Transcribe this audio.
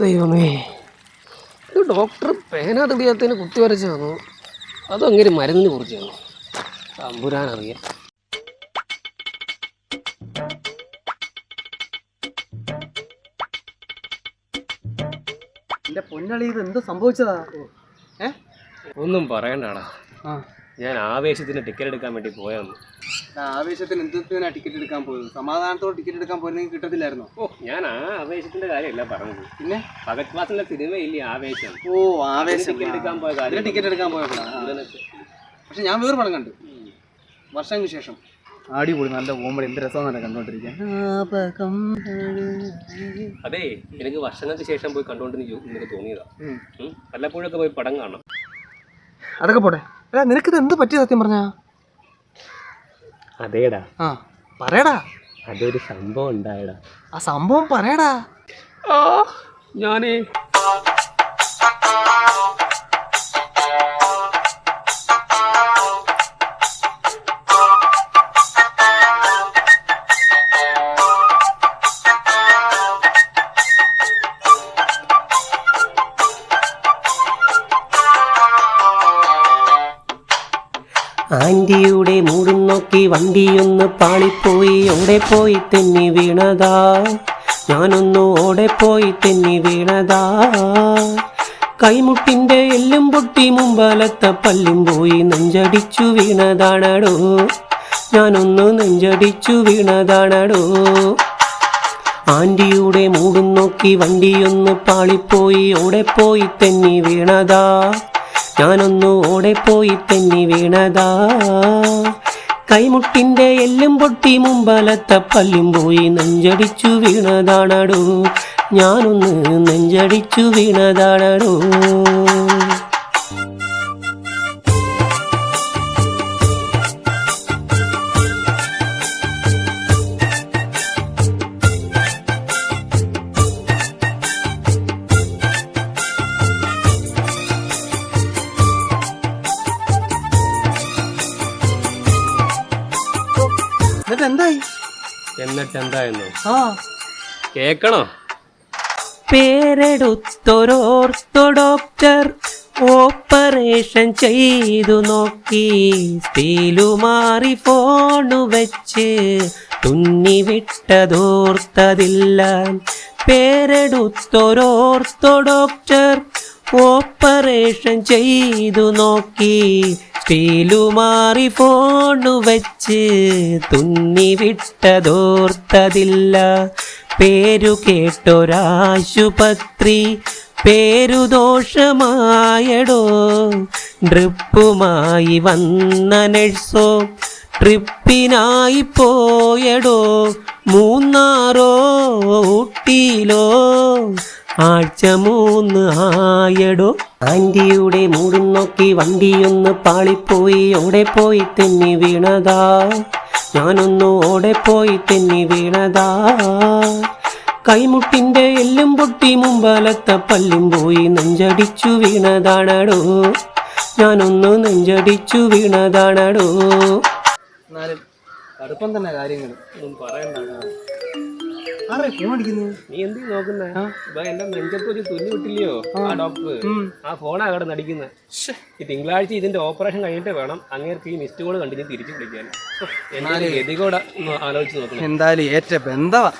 ദൈവമേ. ഇത് ഡോക്ടർ പേന തെളിയാത്തതിന് കുത്തി വരച്ചാണോ അതോ അങ്ങനെ മരുന്നിന് കുറിച്ചാണോ തമ്പുരാനറിയാം എന്റെ പൊന്നളി ഇത് എന്ത് സംഭവിച്ചതാ? ഏ? ഒന്നും പറയണ്ടാടാ. ആ. ഞാൻ ആവേശത്തിന് ടിക്കറ്റ് എടുക്കാൻ വേണ്ടി പോയാണ് ആവേശത്തിന് എന്തിനാ ടിക്കറ്റ് എടുക്കാൻ പോയത്? സമാധാനത്തോടെ ടിക്കറ്റ് എടുക്കാൻ പോയിരുന്നെങ്കിൽ കിട്ടത്തില്ലായിരുന്നോ? ഓ ഞാൻ ആ ആവേശത്തിന്റെ കാര്യമല്ല പറഞ്ഞത്. പിന്നെ? ഭഗത് സിനിമയില്ലേ ആവേശം? ഓ ആവേശം. ടിക്കറ്റ് എടുക്കാൻ പോയ കാര്യം ടിക്കറ്റ് എടുക്കാൻ പോയപ്പോഴാണ് പക്ഷെ ഞാൻ വേറെ പടം കണ്ടു. വർഷങ്ങൾക്ക് ശേഷം. അടിപൊളി നല്ല ഓമ്പടി എന്ത് രസമാണ് കണ്ടോണ്ടിരിക്കാൻ അതെ എനിക്ക് വർഷങ്ങൾക്ക് ശേഷം പോയി കണ്ടോണ്ടിരിക്കും എനിക്ക് തോന്നിയതാ. വല്ലപ്പോഴൊക്കെ പോയി പടം കാണണം. അതൊക്കെ പോട്ടെ. എടാ നിനക്കിത് എന്ത് പറ്റിയ സത്യം പറഞ്ഞാ? അതേടാ. ആ പറയടാ. അതൊരു സംഭവം ഉണ്ടായടാ. ആ സംഭവം പറയടാ. ആ ഞാനേ ആന്റിയുടെ മൂടും നോക്കി വണ്ടിയൊന്ന് പാളിപ്പോയി. ഓടെ പോയി തെന്നി വീണതാ. ഞാനൊന്ന് ഓടെ പോയി തെന്നി വീണതാ. കൈമുട്ടിന്റെ എല്ലും പൊട്ടി മുമ്പാലത്തെ പല്ലും പോയി നെഞ്ചടിച്ചു വീണതാണടോ. ഞാനൊന്ന് നെഞ്ചടിച്ചു വീണതാണടോ. ആന്റിയുടെ മൂടും നോക്കി വണ്ടിയൊന്ന് പാളിപ്പോയി. ഓടെ പോയി തെന്നി വീണതാ. ഞാനൊന്ന് പോയി തെന്നി വീണതാ. കൈമുട്ടിന്റെ എല്ലും പൊട്ടി മുമ്പലത്ത പല്ലും പോയി നെഞ്ചടിച്ചു വീണതാണടോ. ഞാനൊന്ന് നെഞ്ചടിച്ചു വീണതാണടോ. എന്നിട്ട് എന്തായി എന്നിട്ട് എന്തായിരുന്നു ആ. കേക്കണോ? ഡോക്ടർ ഓപ്പറേഷൻ ചെയ്തു നോക്കി. സ്റ്റീലു മാറി ഫോണു വെച്ച് തുന്നി വിട്ടതോർത്തതില്ല പേരെടുത്തൊരോർത്തോ ഡോക്ടർ ഓപ്പറേഷൻ ചെയ്തു നോക്കി. പേലു മാറി ഫോണു വെച്ച് തുന്നി വിട്ടതോർത്തതില്ല. പേരു കേട്ടൊരാശുപത്രി പേരു ദോഷമായടോ. ഡ്രിപ്പുമായി വന്ന നഴ്സോ ട്രിപ്പിനായി പോയടോ. മൂന്നാറോ ഊട്ടിയിലോ ആഴ്ച മൂന്ന് ആയടോ. ആന്റിയുടെ മൂടും നോക്കി വണ്ടിയൊന്ന് പാളിപ്പോയി. ഓടെ പോയി തെന്നി വീണതാ. ഞാനൊന്ന് പോയി തെന്നി വീണതാ. കൈമുട്ടിന്റെ എല്ലും പൊട്ടി മുമ്പാലത്തെ പല്ലും പോയി നെഞ്ചടിച്ചു വീണതാണടോ. ഞാനൊന്ന് നെഞ്ചടിച്ചു വീണതാണടോ. എന്നാലും കടുപ്പം തന്നെ കാര്യങ്ങൾ. ഒന്നും പറയണ്ട. ആരെ ഫോൺ അടിക്കുന്നു? നീ എന്ത് നോക്കുന്നേ? എന്റെ നെഞ്ചത്ത് ഒരു തുന്നി വിട്ടില്ലയോ? ആ. ഡോക്ടർ. ആ ഫോണാ അവിടെ നടിക്കുന്നത് ഈ തിങ്കളാഴ്ച ഇതിന്റെ ഓപ്പറേഷൻ കഴിഞ്ഞിട്ട് വേണം. അങ്ങേർക്ക് ഈ മിസ്ഡ് കോൾ കണ്ടിന്യൂ തിരിച്ചു വിളിക്കാൻ. എന്നാലും. ഗതികൂടെ ആലോചിച്ച് നോക്കണം. എന്തായാലും ഏറ്റ ബന്ധവാ.